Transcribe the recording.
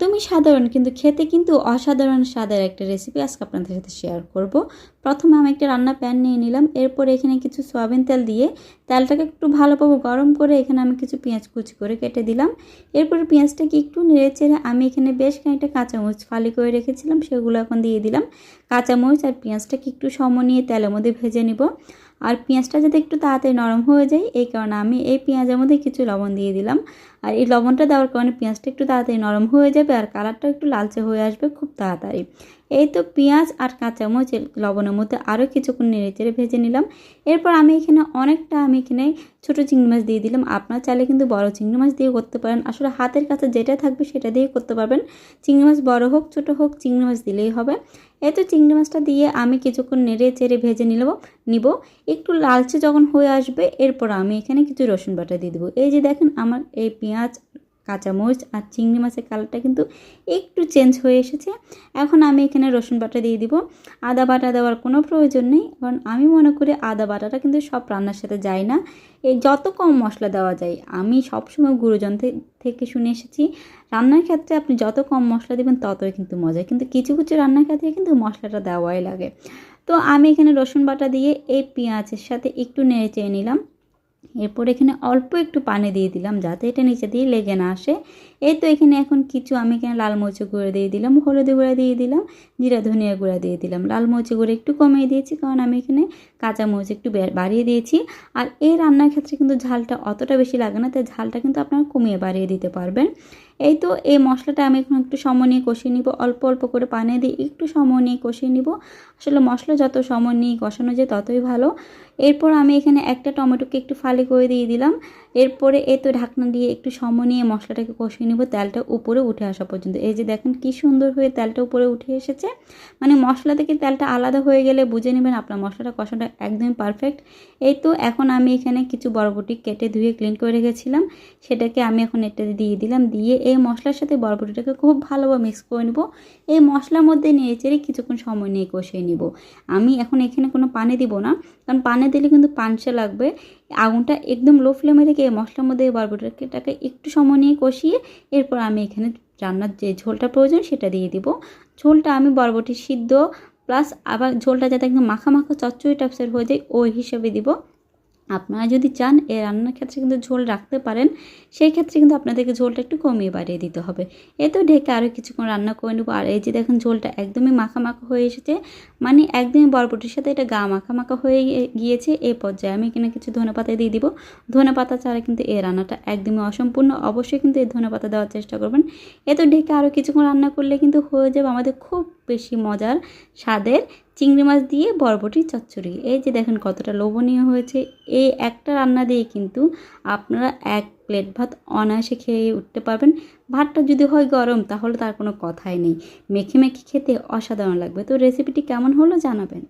একদমই সাধারণ, কিন্তু খেতে কিন্তু অসাধারণ স্বাদের একটা রেসিপি আজকে আপনাদের সাথে শেয়ার করব। প্রথমে আমি একটা রান্না প্যান নিয়ে নিলাম, এরপর এখানে কিছু সয়াবিন তেল দিয়ে তেলটাকে একটু ভালোভাবে গরম করে এখানে আমি কিছু পেঁয়াজ কুচি করে কেটে দিলাম। এরপর পেঁয়াজটাকে একটু নেড়ে চেড়ে আমি এখানে বেশ খানিকটা কাঁচামরিচ ফালি করে রেখেছিলাম, সেগুলো এখন দিয়ে দিলাম। কাঁচামরিচ আর পেঁয়াজটাকে একটু সম নিয়ে তেলের মধ্যে ভেজে নিব। আর পেঁয়াজটা যাতে একটু তাড়াতাড়ি নরম হয়ে যায়, এই কারণে আমি এই পেঁয়াজের মধ্যে কিছু লবণ দিয়ে দিলাম। আর এই লবণটা দেওয়ার কারণে পেঁয়াজটা একটু তাড়াতাড়ি নরম হয়ে যাবে আর কালারটা একটু লালচে হয়ে আসবে খুব তাড়াতাড়ি। এই তো পেঁয়াজ আর কাঁচামরিচ লবণের মধ্যে আরও কিছুক্ষণ নেড়ে চেড়ে ভেজে নিলাম। এরপর আমি এখানে অনেকটা আমি এখানে ছোটো চিংড়ি মাছ দিয়ে দিলাম। আপনার চাইলে কিন্তু বড় চিংড়ি মাছ দিয়ে করতে পারেন। আসলে হাতের কাছে যেটা থাকবে সেটা দিয়ে করতে পারবেন। চিংড়ি মাছ বড় হোক, ছোটো হোক, চিংড়ি মাছ দিলেই হবে। এই তো চিংড়ি মাছটা দিয়ে আমি কিছুক্ষণ নেড়ে চেড়ে ভেজে নিব নিব। একটু লালচে যখন হয়ে আসবে, এরপর আমি এখানে কিছু রসুন বাটা দিয়ে দেবো। এই যে দেখেন আমার এই পেঁয়াজ কাঁচামরিচ আর চিংড়ি মাছের কালারটা কিন্তু একটু চেঞ্জ হয়ে এসেছে। এখন আমি এখানে রসুন বাটা দিয়ে দিব। আদা বাটা দেওয়ার কোনো প্রয়োজন নেই। কারণ আমি মনে করি আদা বাটাটা কিন্তু সব রান্নার সাথে যায় না। এই যত কম মশলা দেওয়া যায়, আমি সবসময় গুরুজন থেকে শুনে এসেছি, রান্নার ক্ষেত্রে আপনি যত কম মশলা দেবেন ততই কিন্তু মজা। কিন্তু কিছু কিছু রান্নার ক্ষেত্রে কিন্তু মশলাটা দেওয়াই লাগে। তো আমি এখানে রসুন বাটা দিয়ে এই পেঁয়াজের সাথে একটু নেড়ে চেয়ে নিলাম। এরপর এখানে অল্প একটু পানি দিয়ে দিলাম যাতে এটা নিচে দিয়ে লেগে না আসে। এই তো এখানে এখন কিছু আমি এখানে লাল মরিচের গুঁড়ো দিয়ে দিলাম, হলুদি গুঁড়া দিয়ে দিলাম, জিরা, ধনিয়া গুঁড়া দিয়ে দিলাম। লাল মরিচের গুঁড়ো একটু কমিয়ে দিয়েছি কারণ আমি এখানে কাঁচা মরিচ একটু বাড়িয়ে দিয়েছি। আর এই রান্নার ক্ষেত্রে কিন্তু ঝালটা অতটা বেশি লাগে না, তাই ঝালটা কিন্তু আপনারা কমিয়ে বাড়িয়ে দিতে পারবেন। এই তো এই মশলাটা আমি এখন একটু সময় নিয়ে কষিয়ে নিব। অল্প অল্প করে পানি দিয়ে একটু সময় নিয়ে কষিয়ে নিব। আসলে মশলা যত সময় নিয়ে কষানো যায় ততই ভালো। এরপর আমি এখানে একটা টমেটোকে একটু ফালি করে দিয়ে দিলাম। এরপরে এ তো ঢাকনা দিয়ে একটু সময় নিয়ে মশলাটাকে কষিয়ে নেব। তেলটা উপরে উঠে আসা পর্যন্ত। এই যে দেখেন কি সুন্দর হয়ে তেলটা উপরে উঠে এসেছে। মানে মশলা থেকে তেলটা আলাদা হয়ে গেলে বুঝে নেবেন আপনার মশলাটা কষাটা একদমই পারফেক্ট এই তো এখন আমি এখানে কিছু বরবটি কেটে ধুয়ে ক্লিন করে রেখেছিলাম। সেটাকে আমি এখন এটা দিয়ে দিলাম। দিয়ে এই মশলার সাথে বরবটিটাকে খুব ভালোভাবে মিক্স করে নেব। এই মশলার মধ্যে নিয়ে চেড়ে কিছুক্ষণ সময় নিয়ে কষিয়ে নিব। আমি এখন এখানে কোনো পানি দিব না, কারণ পানি দিলে কিন্তু পানসে লাগবে। আগুনটা একদম লো ফ্লেমে রেখে এই মশলার মধ্যে এই বরবটিটাকে একটু সময় নিয়ে কষিয়ে এরপর আমি এখানে রান্নার যে ঝোলটা প্রয়োজন সেটা দিয়ে দিব। ঝোলটা আমি বরবটি সিদ্ধ প্লাস আবার ঝোলটা যাতে একদম মাখা মাখা চচ্চড়ি টাইপসের হয়ে যায়, ওই হিসেবে দিব। আপনারা যদি চান এ রান্নার ক্ষেত্রে কিন্তু ঝোল রাখতে পারেন, সেই ক্ষেত্রে কিন্তু আপনাদেরকে ঝোলটা একটু কমিয়ে বাড়িয়ে দিতে হবে। এ তো ঢেকে আরও কিছুক্ষণ রান্না করে নেব। আর এই যে দেখেন, ঝোলটা একদমই মাখা মাখা হয়ে এসেছে। মানে একদমই বরবটির সাথে এটা গা মাখা মাখা হয়ে গিয়েছে। এই পর্যায়ে আমি এখানে কিছু ধনে পাতা দিয়ে দিব। ধনে পাতা ছাড়া কিন্তু এই রান্নাটা একদমই অসম্পূর্ণ। অবশ্যই কিন্তু এই ধনে পাতা দেওয়ার চেষ্টা করবেন। এ তো ঢেকে আরও কিছুক্ষণ রান্না করলে কিন্তু হয়ে যাবে আমাদের খুব বেশি মজার স্বাদের চিংড়ি মাছ দিয়ে বরবটি চচ্চড়ি। এই যে দেখেন কতটা লোভনীয় হয়েছে। এই একটা রান্না দিয়ে কিন্তু আপনারা এক প্লেট ভাত অনায়াসে খেয়ে উঠতে পারবেন। ভাতটা যদি হয় গরম, তাহলে তার কোনো কথাই নেই। মেখে মেখে খেতে অসাধারণ লাগবে। তো রেসিপিটি কেমন হলো জানাবেন।